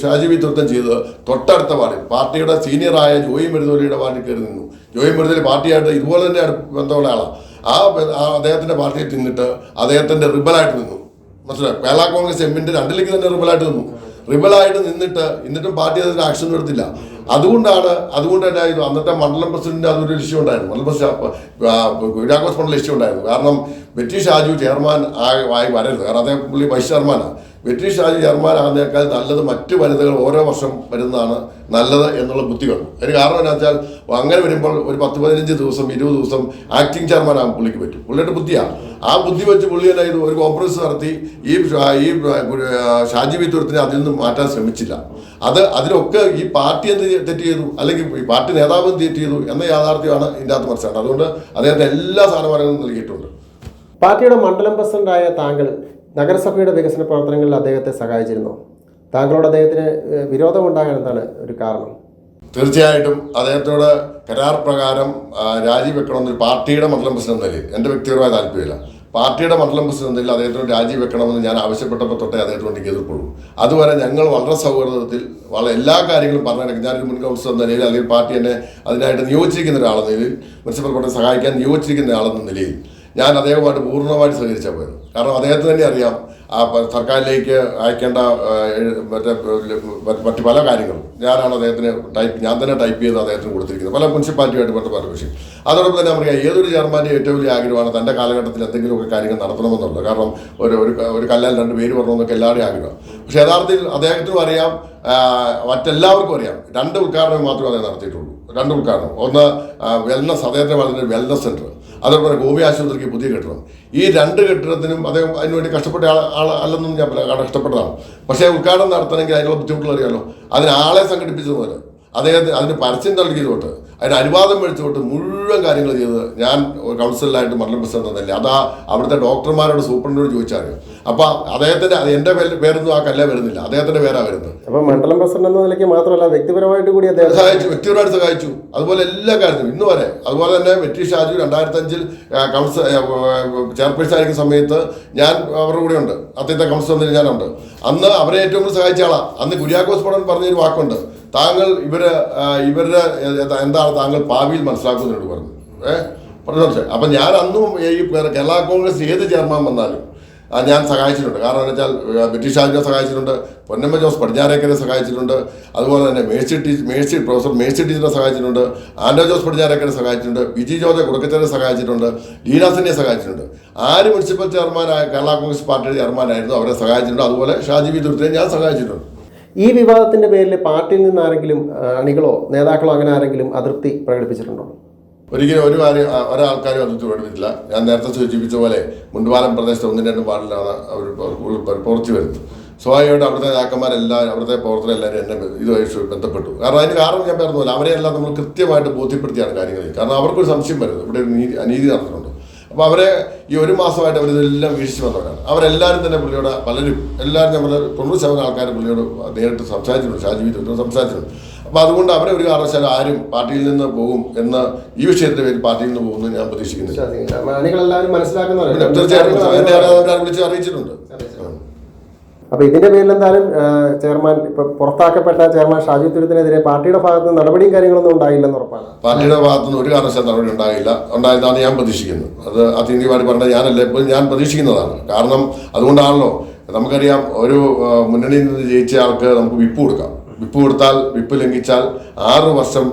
ഷാജി വിതൃത്വം ചെയ്ത് തൊട്ടടുത്ത വാർഡിൽ പാർട്ടിയുടെ സീനിയറായ ജോയി മരുതോലിയുടെ വാർഡിൽ കയറി നിന്നു. ജോയി മരുതോലി പാർട്ടിയായിട്ട് ഇതുപോലെ തന്നെ ബന്ധമുള്ള ആളാണ് ആ അദ്ദേഹത്തിന്റെ പാർട്ടിയെ നിന്നിട്ട് അദ്ദേഹത്തിന്റെ റിബലായിട്ട് നിന്നു. മനസ്സിലായി? കേരള കോൺഗ്രസ് എമ്മിന്റെ രണ്ടിലേക്ക് തന്നെ റിബലായിട്ട് നിന്നു. റിബലായിട്ട് നിന്നിട്ട് എന്നിട്ടും പാർട്ടി അതിന് ആക്ഷൻ എടുത്തില്ല. അതുകൊണ്ടാണ് അതുകൊണ്ട് തന്നെ അന്നത്തെ മണ്ഡലം പ്രസിഡന്റ് അതൊരു ഇഷ്യൂ ഉണ്ടായിരുന്നു. മണ്ഡലം പ്രസിഡന്റ് കുര്യാക്കോസ് മണ്ഡലം ഇഷ്യൂ ഉണ്ടായിരുന്നു. കാരണം ബ്രിട്ടീഷ് ഷാജു ചെയർമാൻ ആയി വരരുത്. കാരണം അദ്ദേഹം പുള്ളി വൈസ് ചെയർമാനാണ്. ചെയർമാൻ ആകുന്നേക്കാൾ നല്ലത് മറ്റു വനിതകൾ ഓരോ വർഷം വരുന്നതാണ് നല്ലത് എന്നുള്ള ബുദ്ധി കണ്ടു അതിന് കാരണം എന്താ വെച്ചാൽ അങ്ങനെ വരുമ്പോൾ ഒരു പത്ത് പതിനഞ്ച് ദിവസം ഇരുപത് ദിവസം ആക്ടിങ് ചെയർമാൻ ആകും പുള്ളിക്ക് പറ്റും. പുള്ളിയുടെ ബുദ്ധിയാണ് ആ ബുദ്ധി വെച്ച് പുള്ളി എന്നാ ഇത് ഒരു കോംപ്രമൈസ് നടത്തി. ഈ ഈ ഷാജി വിത്തുരത്തിനെ അതിൽ നിന്ന് മാറ്റാൻ ശ്രമിച്ചില്ല. അത് അതിലൊക്കെ ഈ പാർട്ടി എന്ത് തെറ്റ് ചെയ്തു. അല്ലെങ്കിൽ ഈ പാർട്ടി നേതാവ് തെറ്റ് ചെയ്തു എന്ന യാഥാർത്ഥ്യമാണ് ഇതിന്റെ അകത്ത് മനസ്സിലാണ് അതുകൊണ്ട് അദ്ദേഹത്തെ എല്ലാ സ്ഥാനമാനങ്ങളും നൽകിയിട്ടുണ്ട്. പാർട്ടിയുടെ മണ്ഡലം പ്രസിഡന്റായ താങ്കൾ നഗരസഭയുടെ വികസന പ്രവർത്തനങ്ങളിൽ അദ്ദേഹത്തെ സഹായിച്ചിരുന്നു. താങ്കളോട് അദ്ദേഹത്തിന് വിരോധമുണ്ടാകാൻ എന്താണ് ഒരു കാരണം? തീർച്ചയായിട്ടും അദ്ദേഹത്തോട് കരാർ പ്രകാരം രാജിവെക്കണമെന്ന് പാർട്ടിയുടെ മണ്ഡലം പ്രസിഡന്റ് നിലയിൽ എന്റെ വ്യക്തിപരമായ താല്പര്യമില്ല. പാർട്ടിയുടെ മണ്ഡലം പ്രസിഡന്റ് നിലയിൽ അദ്ദേഹത്തോട് രാജിവെക്കണമെന്ന് ഞാൻ ആവശ്യപ്പെട്ടപ്പോൾ തൊട്ടേ അദ്ദേഹത്തോട് എനിക്ക് എതിർപ്പുള്ളൂ അതുവരെ ഞങ്ങൾ വളരെ സൗഹൃദത്തിൽ വളരെ എല്ലാ കാര്യങ്ങളും പറഞ്ഞിടക്കും ഞാനൊരു മുൻ കൗൺസിലർ എന്ന നിലയിൽ അല്ലെങ്കിൽ പാർട്ടി എന്നെ അതിനായിട്ട് നിയോഗിച്ചിരിക്കുന്ന ഒരാളെന്ന നിലയിൽ മുനിസിപ്പൽ കോടതി സഹായിക്കാൻ നിയോഗിച്ചിരിക്കുന്ന ആളെന്ന നിലയിൽ ഞാൻ അദ്ദേഹവുമായിട്ട് പൂർണമായിട്ട് സഹകരിച്ചാൽ പോയത്. കാരണം അദ്ദേഹത്തിന് തന്നെ അറിയാം ആ സർക്കാരിലേക്ക് അയക്കേണ്ട മറ്റേ മറ്റ് പല കാര്യങ്ങളും. ഞാനാണ് അദ്ദേഹത്തിന് ടൈപ്പ് ഞാൻ തന്നെ ടൈപ്പ് ചെയ്ത് അദ്ദേഹത്തിന് കൊടുത്തിരിക്കുന്നത്. പല മുനിസിപ്പാലിറ്റിയായിട്ട് ബന്ധപ്പെട്ട വിഷയം. അതോടൊപ്പം തന്നെ നമുക്ക് ഏതൊരു ചെയർമാന്റെ ഏറ്റവും വലിയ ആഗ്രഹമാണ് തന്റെ കാലഘട്ടത്തിൽ എന്തെങ്കിലുമൊക്കെ കാര്യങ്ങൾ നടത്തണമെന്നുള്ളത്. കാരണം ഒരു ഒരു ഒരു കല്ലാൽ രണ്ട് പേര് പറഞ്ഞൊക്കെ എല്ലാവരുടെയും ആഗ്രഹം. പക്ഷേ യഥാർത്ഥത്തിൽ അദ്ദേഹത്തിനും അറിയാം മറ്റെല്ലാവർക്കും അറിയാം രണ്ട് ഉദ്ഘാടനം മാത്രമേ അദ്ദേഹം നടത്തിയിട്ടുള്ളൂ. രണ്ട് ഉദ്ഘാടനം ഒന്ന് വെൽനസ് അദ്ദേഹത്തിന് പറഞ്ഞ വെൽനസ് സെന്റർ അതേപോലെ ഗോപി ആശുപത്രിക്ക് പുതിയ കെട്ടിടം. ഈ രണ്ട് കെട്ടിടത്തിനും അദ്ദേഹം അതിനുവേണ്ടി കഷ്ടപ്പെട്ട ആൾ ആൾ അല്ലെന്നും ഞാൻ പറയാം. കഷ്ടപ്പെട്ടതാണ്. പക്ഷേ ഉദ്ഘാടനം നടത്തണമെങ്കിൽ അതിനുള്ള ബുദ്ധിമുട്ടുകൾ അറിയാമല്ലോ അതിന് ആളെ സംഘടിപ്പിച്ചതുപോലെ. അദ്ദേഹത്തിന് അതിന് പരസ്യം നൽകിയതുകൊണ്ട് അതിന് അനുവാദം മേടിച്ചുകൊണ്ട് മുഴുവൻ കാര്യങ്ങൾ ചെയ്തത് ഞാൻ കൗൺസിലറായിട്ട് മണ്ഡലം പ്രസിഡന്റ് എന്നല്ലേ. അതാ അവിടുത്തെ ഡോക്ടർമാരോട് സൂപ്രണ്ടിനോട് ചോദിച്ചാൽ അപ്പൊ അദ്ദേഹത്തിന്റെ എന്റെ പേര് പേരൊന്നും ആ കല്ല വരുന്നില്ല. അദ്ദേഹത്തിന്റെ പേരാണ് വരുന്നത്. അപ്പൊ മണ്ഡലം പ്രസിഡന്റ് എന്ന നിലയ്ക്ക് മാത്രമല്ല വ്യക്തിപരമായിട്ട് കൂടി അദ്ദേഹം സഹായിച്ചു വ്യക്തിപരമായിട്ട് സഹായിച്ചു. അതുപോലെ എല്ലാ കാര്യത്തിലും ഇന്ന് വരെ. അതുപോലെ തന്നെ വെറ്റി ഷാജു രണ്ടായിരത്തി അഞ്ചിൽ കൗൺസിൽ ചെയർപേഴ്സൺ ആയിരിക്കുന്ന സമയത്ത് ഞാൻ അവരുടെ കൂടെ ഉണ്ട്. അത്യത്തെ കൗൺസിൽ ഞാനുണ്ട്. അന്ന് അവരെ ഏറ്റവും കൂടുതൽ സഹായിച്ച ആളാണ് അന്ന് കുര്യാക്കോസ് പടൻ പറഞ്ഞൊരു വാക്കുണ്ട്. താങ്കൾ ഇവർ ഇവരുടെ എന്താണ് താങ്കൾ ഭാവിയിൽ മനസ്സിലാക്കുന്നതിനോട് പറഞ്ഞു. ഏഹ് പറഞ്ഞു അപ്പം ഞാൻ അന്നും ഈ കേരള കോൺഗ്രസ് ഏത് ചെയർമാൻ വന്നാലും ഞാൻ സഹായിച്ചിട്ടുണ്ട്. കാരണം എന്ന് വെച്ചാൽ ബ്രിട്ടീഷ് ആജിനെ സഹായിച്ചിട്ടുണ്ട് പൊന്നമ്മ ജോസ് പടിഞ്ഞാറേക്കരെ സഹായിച്ചിട്ടുണ്ട് അതുപോലെ തന്നെ Mercy teacher Mercy professor Mercy ടീച്ചറെ സഹായിച്ചിട്ടുണ്ട് ആൻഡോ ജോസ് പടിഞ്ഞാറേക്കരെ സഹായിച്ചിട്ടുണ്ട് വിജി ജോർജ് കുടക്കച്ചനെ സഹായിച്ചിട്ടുണ്ട് ലീലാസിനെ സഹായിച്ചിട്ടുണ്ട്. ആര് മുനിസിപ്പൽ ചെയർമാനായ കേരള കോൺഗ്രസ് പാർട്ടിയുടെ ചെയർമാനായിരുന്നു അവരെ സഹായിച്ചിട്ടുണ്ട്. അതുപോലെ ഷാജി വി ദുർത്തിനെ ഞാൻ സഹായിച്ചിട്ടുണ്ട്. ഈ വിവാദത്തിന്റെ പേരിൽ പാർട്ടിയിൽ നിന്ന് ആരെങ്കിലും അണികളോ നേതാക്കളോ അങ്ങനെ ആരെങ്കിലും അതൃപ്തി പ്രകടിപ്പിച്ചിട്ടുണ്ടോ? ഒരിക്കലും ഒരു കാര്യം ഒരാൾക്കാരും അതൃപ്തി പ്രകടിപ്പിച്ചില്ല ഞാൻ നേരത്തെ സൂചിപ്പിച്ച പോലെ മുണ്ടുപാലം പ്രദേശത്ത് ഒന്നും രണ്ടും വാർഡിലാണ് അവർ പുറത്തു വരുന്നത്. സ്വാഭാവികമായിട്ട് അവിടുത്തെ നേതാക്കന്മാരെല്ലാം അവിടുത്തെ പ്രവർത്തനം എല്ലാവരും എന്നെ ഇതുമായി ബന്ധപ്പെട്ടു. കാരണം അതിന് കാരണം ഞാൻ പറഞ്ഞില്ല അവരെയെല്ലാം നമ്മൾ കൃത്യമായിട്ട് ബോധ്യപ്പെടുത്തിയാണ് കാര്യങ്ങളിൽ. കാരണം അവർക്കൊരു സംശയം വരുന്നത്. ഇവിടെ ഒരു നീതി അനീതി നടക്കുന്നുണ്ട് അപ്പോൾ അവരെ ഈ ഒരു മാസമായിട്ട് അവരിതെല്ലാം വീക്ഷിച്ച് വന്നവരാണ്. അവരെല്ലാവരും തന്നെ പുള്ളിയോട് പലരും എല്ലാവരും നമ്മൾ തൊണ്ണൂറ് ശതമാനം ആൾക്കാർ പുള്ളിയോട് നേരിട്ട് സംസാരിച്ചിട്ടുണ്ട് ഷാജി വിദ്യുത്ത് സംസാരിച്ചിട്ടുണ്ട്. അപ്പൊ അതുകൊണ്ട് അവരെ ഒരു കാരണവശാലും ആരും പാർട്ടിയിൽ നിന്ന് പോകും എന്ന് ഈ വിഷയത്തിന്റെ പേരിൽ പാർട്ടിയിൽ നിന്ന് പോകുമെന്ന് ഞാൻ പ്രതീക്ഷിക്കുന്നു തീർച്ചയായിട്ടും. വിളിച്ച് അറിയിച്ചിട്ടുണ്ട്. അപ്പൊ ഇതിന്റെ പേരിൽ എന്തായാലും ചെയർമാൻ ഇപ്പൊ പുറത്താക്കപ്പെട്ട ചെയർമാൻ ഷാജി തുരുത്തിനെതിരെ പാർട്ടിയുടെ ഭാഗത്ത് നിന്ന് നടപടിയും കാര്യങ്ങളൊന്നും ഉണ്ടായില്ലെന്ന് ഉറപ്പാണ്. പാർട്ടിയുടെ ഭാഗത്തുനിന്ന് ഒരു കാരണവശാലും നടപടി ഉണ്ടായില്ല. ഉണ്ടായതാണ് ഞാൻ പ്രതീക്ഷിക്കുന്നത്. അത് അത്യന്തികമായിട്ട് പറഞ്ഞാൽ ഞാനല്ല ഇപ്പോൾ ഞാൻ പ്രതീക്ഷിക്കുന്നതാണ്. കാരണം അതുകൊണ്ടാണല്ലോ നമുക്കറിയാം ഒരു മുന്നണിയിൽ നിന്ന് ജയിച്ച ആൾക്ക് നമുക്ക് വിപ്പ് കൊടുക്കാം. വിപ്പ് കൊടുത്താൽ വിപ്പ് ലംഘിച്ചാൽ ആറ് വർഷം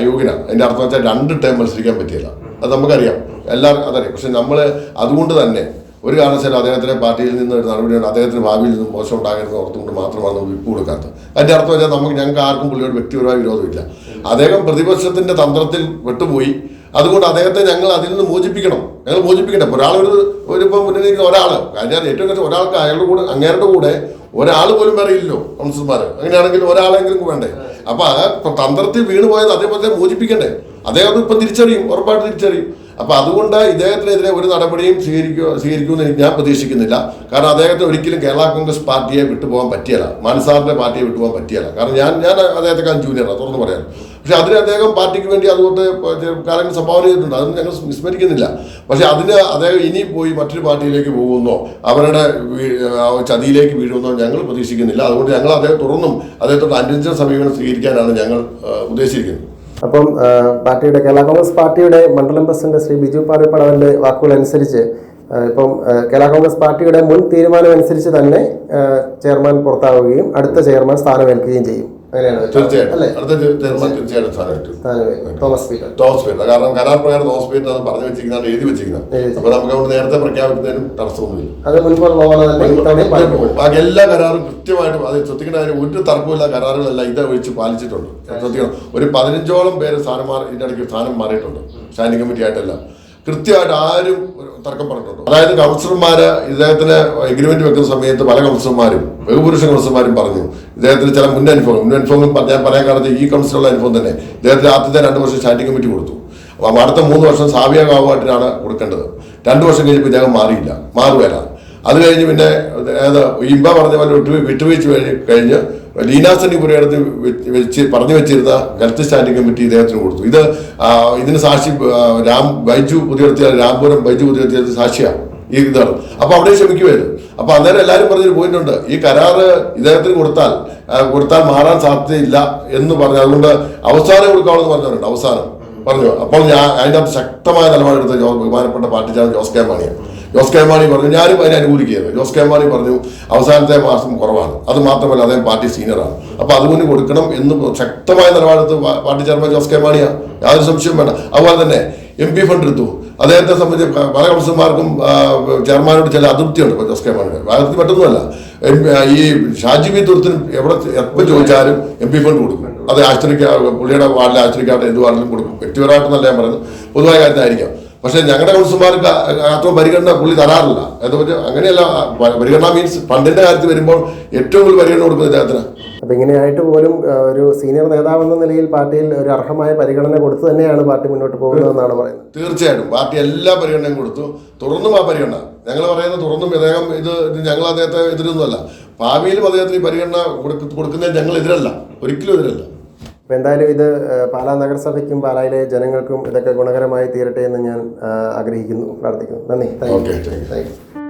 അയോഗ്യനാണ്. അതിന്റെ അർത്ഥം വെച്ചാൽ രണ്ട് ടൈം മത്സരിക്കാൻ പറ്റിയില്ല. അത് നമുക്കറിയാം. എല്ലാവർക്കും അതറിയാം. പക്ഷെ നമ്മൾ അതുകൊണ്ട് തന്നെ ഒരു കാരണവശാലും അദ്ദേഹത്തിന് പാർട്ടിയിൽ നിന്ന് ഒരു നടപടിയുണ്ട് അദ്ദേഹത്തിന് ഭാവിയിൽ നിന്ന് മോശം ഉണ്ടാകരുത് ഓർത്തുകൊണ്ട് മാത്രമാണ് വിപ്പ് കൊടുക്കാത്തത്. അതിന്റെ അർത്ഥം വെച്ചാൽ നമുക്ക് ഞങ്ങൾക്ക് ആർക്കും പുള്ളിയോട് വ്യക്തിപരമായ വിരോധമില്ല. അദ്ദേഹം പ്രതിപക്ഷത്തിന്റെ തന്ത്രത്തിൽ വിട്ടുപോയി. അതുകൊണ്ട് അദ്ദേഹത്തെ ഞങ്ങൾ അതിൽ നിന്ന് മോചിപ്പിക്കണം. ഞങ്ങൾ മോചിപ്പിക്കട്ടെ ഒരാളൊരു ഒരു ഇപ്പം മുന്നിൽ ഒരാൾ കാര്യം ഏറ്റവും കുറച്ച് ഒരാൾക്ക് അയാളുടെ കൂടെ അങ്ങേരുടെ കൂടെ ഒരാൾ പോലും വേറെ ഇല്ലല്ലോ കൗൺസിലർമാർ അങ്ങനെയാണെങ്കിൽ ഒരാളെങ്കിലും വേണ്ടേ? അപ്പൊ തന്ത്രത്തിൽ വീണ് പോയത് അതേപോലെ മോചിപ്പിക്കണ്ടേ? അദ്ദേഹം ഇപ്പം തിരിച്ചറിയും. ഉറപ്പായിട്ട് തിരിച്ചറിയും. അപ്പൊ അതുകൊണ്ട് ഇദ്ദേഹത്തിനെതിരെ ഒരു നടപടിയും സ്വീകരിക്കുക സ്വീകരിക്കുമെന്ന് ഞാൻ പ്രതീക്ഷിക്കുന്നില്ല. കാരണം അദ്ദേഹത്തിന് ഒരിക്കലും കേരള കോൺഗ്രസ് പാർട്ടിയെ വിട്ടുപോകാൻ പറ്റിയല്ല. മാനസാറിന്റെ പാർട്ടിയെ വിട്ടുപോകാൻ പറ്റിയല്ല. കാരണം ഞാൻ ഞാൻ അദ്ദേഹത്തെക്കാൾ ജൂനിയറാണ് തുറന്നു പറയാം. പക്ഷെ അതിന് അദ്ദേഹം പാർട്ടിക്ക് വേണ്ടി അതുകൊണ്ട് കാര്യങ്ങൾ സംഭാവന ചെയ്തിട്ടുണ്ട്. അതൊന്നും ഞങ്ങൾ വിസ്മരിക്കുന്നില്ല. പക്ഷെ അതിന് അദ്ദേഹം ഇനി പോയി മറ്റൊരു പാർട്ടിയിലേക്ക് പോകുന്നോ അവരുടെ ചതിയിലേക്ക് വീഴുമെന്നോ ഞങ്ങൾ പ്രതീക്ഷിക്കുന്നില്ല. അതുകൊണ്ട് ഞങ്ങൾ അദ്ദേഹം തുറന്നും അദ്ദേഹത്തോട് അനുരഞ്ജന സമീപനം സ്വീകരിക്കാനാണ് ഞങ്ങൾ ഉദ്ദേശിച്ചിരിക്കുന്നത്. അപ്പം പാർട്ടിയുടെ കേരള കോൺഗ്രസ് പാർട്ടിയുടെ മണ്ഡലം പ്രസിഡന്റ് ശ്രീ ബിജു പാറിപ്പടവന്റെ വാക്കുകൾ അനുസരിച്ച് ഇപ്പം കേരള കോൺഗ്രസ് പാർട്ടിയുടെ മുൻ തീരുമാനമനുസരിച്ച് തന്നെ ചെയർമാൻ പുറത്താവുകയും അടുത്ത ചെയർമാൻ സ്ഥാനമേൽക്കുകയും ചെയ്യും. തോമസ് പീറ്റർ. കാരണം കരാർ പ്രകാരം അത് പറഞ്ഞു വെച്ചിരിക്കുന്നത് എഴുതി വെച്ചിരിക്കുന്നത്. എഴുതി അപ്പൊ നമുക്ക് അവിടെ നേരത്തെ പ്രഖ്യാപിക്കുന്നതിനും തടസ്സമൊന്നുമില്ല. അത് മുൻപുള്ള പോലെ തന്നെ ഇത്തവണയും പാലിക്കും. ബാക്കി എല്ലാ കരാറും കൃത്യമായിട്ടും അത് ശ്രദ്ധിക്കേണ്ട കാര്യം ഒരു തർക്കമില്ല കരാറുകളെല്ലാം ഇത് ഒഴിച്ച് പാലിച്ചിട്ടുണ്ട്. ശ്രദ്ധിക്കണം ഒരു പതിനഞ്ചോളം പേര് സ്ഥാനം മാറി ഇതിന്റെ ഇടയ്ക്ക് സ്ഥാനം മാറിയിട്ടുണ്ട്. സ്റ്റാൻഡിംഗ് കമ്മിറ്റി ആയിട്ടെല്ലാം. കൃത്യമായിട്ട് ആരും തർക്കം പറഞ്ഞിട്ടുണ്ട്. അതായത് കൗൺസിലർമാര് ഇദ്ദേഹത്തിന് എഗ്രിമെന്റ് വെക്കുന്ന സമയത്ത് പല കൗൺസിലർമാരും ബഹുപുരുഷ കൗൺസിലർമാരും പറഞ്ഞു ഇദ്ദേഹത്തിന് ചില മുൻ അനുഭവം മുൻ അനുഭവം ഞാൻ പറയാൻ കാലത്ത് ഈ കൗൺസിലുള്ള അനുഭവം തന്നെ. ഇദ്ദേഹത്തിന് ആദ്യത്തെ രണ്ട് വർഷം സ്റ്റാൻഡിംഗ് കമ്മിറ്റി കൊടുത്തു. അപ്പം അടുത്ത മൂന്ന് വർഷം സാവിയ ഗാവുമായിട്ടാണ് കൊടുക്കേണ്ടത്. രണ്ട് വർഷം കഴിഞ്ഞപ്പോൾ ഇദ്ദേഹം മാറിയില്ല. മാറുകയല്ല. അത് കഴിഞ്ഞ് പിന്നെ ഏത് ഇമ്പ പറഞ്ഞ പോലെ വിട്ടു വിട്ടുവീഴ്ച കഴിഞ്ഞ് കഴിഞ്ഞ് ലീനാസനി പുരയിടത്ത് വെച്ച് പറഞ്ഞു വെച്ചിരുന്ന ഹെൽത്ത് സ്റ്റാൻഡിംഗ് കമ്മിറ്റി ഇദ്ദേഹത്തിന് കൊടുത്തു. ഇത് ഇതിന് സാക്ഷി രാം ബൈജു പുതിയ രാംപുരം ബൈജു പുതിയ സാക്ഷിയാണ് ഈ ഇതാണ്. അപ്പൊ അവിടെ ക്ഷമിക്കുമായിരുന്നു അപ്പൊ അന്നേരം എല്ലാവരും പറഞ്ഞൊരു പോയിന്റ് ഉണ്ട്. ഈ കരാറ് ഇദ്ദേഹത്തിന് കൊടുത്താൽ കൊടുത്താൽ മാറാൻ സാധ്യതയില്ല എന്ന് പറഞ്ഞു അതുകൊണ്ട് അവസാനം കൊടുക്കാമെന്ന് പറഞ്ഞവരുണ്ട് അവസാനം. പറഞ്ഞു. അപ്പോൾ ഞാൻ അതിന്റെ അകത്ത് ശക്തമായ നിലപാടെടുത്ത ബഹുമാനപ്പെട്ട പാർട്ടി ജോസ് കെ മാണിയാണ്. ജോസ് കെ മാണി പറഞ്ഞു ഞാനും അതിനെ അനുകൂലിക്കുകയാണ് ജോസ് കെ മാണി പറഞ്ഞു അവസാനത്തെ മാസം കുറവാണ്. അത് മാത്രമല്ല അദ്ദേഹം പാർട്ടി സീനിയറാണ് അപ്പൊ അതുകൊണ്ട് കൊടുക്കണം എന്ന് ശക്തമായ നിലപാടെടുത്ത് പാർട്ടി ചെയർമാൻ ജോസ് കെ മാണിയാണ് യാതൊരു സംശയവും വേണ്ട. അതുപോലെ തന്നെ എം പി ഫണ്ട് എടുത്തു. അദ്ദേഹത്തെ സംബന്ധിച്ച് പല കൗൺസിലർമാർക്കും ചെയർമാനോട് ചില അതൃപ്തിയുണ്ട് ഇപ്പോൾ ജോസ് കെ മാണിയുടെ അതൃപ്തി പറ്റുന്നതല്ല ഈ ഷാജി ബി തുറത്തിന് എവിടെ എപ്പോൾ ചോദിച്ചാലും എം പി ഫണ്ട് കൊടുക്കും. അത് ആശ്രയിക്കാ പുള്ളിയുടെ വാർഡിൽ ആശ്രയിക്കാട്ടെ എന്ത് വാർഡിലും കൊടുക്കും. വ്യക്തിപരമായിട്ടെന്നല്ല ഞാൻ പറയുന്നത്. പൊതുവായ കാര്യത്തിലായിരിക്കാം പക്ഷേ ഞങ്ങളുടെ കൗൺസിലർമാർക്ക് അത്ര പരിഗണന പുള്ളി തരാറില്ല. എന്താ വെച്ചാൽ അങ്ങനെയല്ല പരിഗണന മീൻസ് ഫണ്ടിന്റെ കാര്യത്തിൽ വരുമ്പോൾ ഏറ്റവും കൂടുതൽ പരിഗണന കൊടുക്കുന്നത് ഇദ്ദേഹത്തിന്. അപ്പൊ ഇങ്ങനെയായിട്ട് പോലും ഒരു സീനിയർ നേതാവ് എന്ന നിലയിൽ പാർട്ടിയിൽ ഒരു അർഹമായ പരിഗണന കൊടുത്തു തന്നെയാണ് പാർട്ടി മുന്നോട്ട് പോകുന്നതെന്നാണ് പറയുന്നത്. തീർച്ചയായിട്ടും. പാർട്ടി എല്ലാ പരിഗണനയും കൊടുത്തു. തുടർന്നും ആ പരിഗണന. ഞങ്ങൾ പറയുന്നത് തുടർന്നും അദ്ദേഹം ഇത് ഞങ്ങൾ അദ്ദേഹത്തെ എതിരൊന്നുമല്ല. ഭാവിയിലും അദ്ദേഹത്തിന് ഈ പരിഗണന കൊടുക്ക- കൊടുക്കുന്നതിന് ഞങ്ങൾ എതിരല്ല ഒരിക്കലും എതിരല്ല. അപ്പൊ എന്തായാലും ഇത് പാലാ നഗരസഭയ്ക്കും പാലായിലെ ജനങ്ങൾക്കും ഇതൊക്കെ ഗുണകരമായി തീരട്ടെ എന്ന് ഞാൻ ആഗ്രഹിക്കുന്നു പ്രാർത്ഥിക്കുന്നു. നന്ദി. Thank you. Thank you.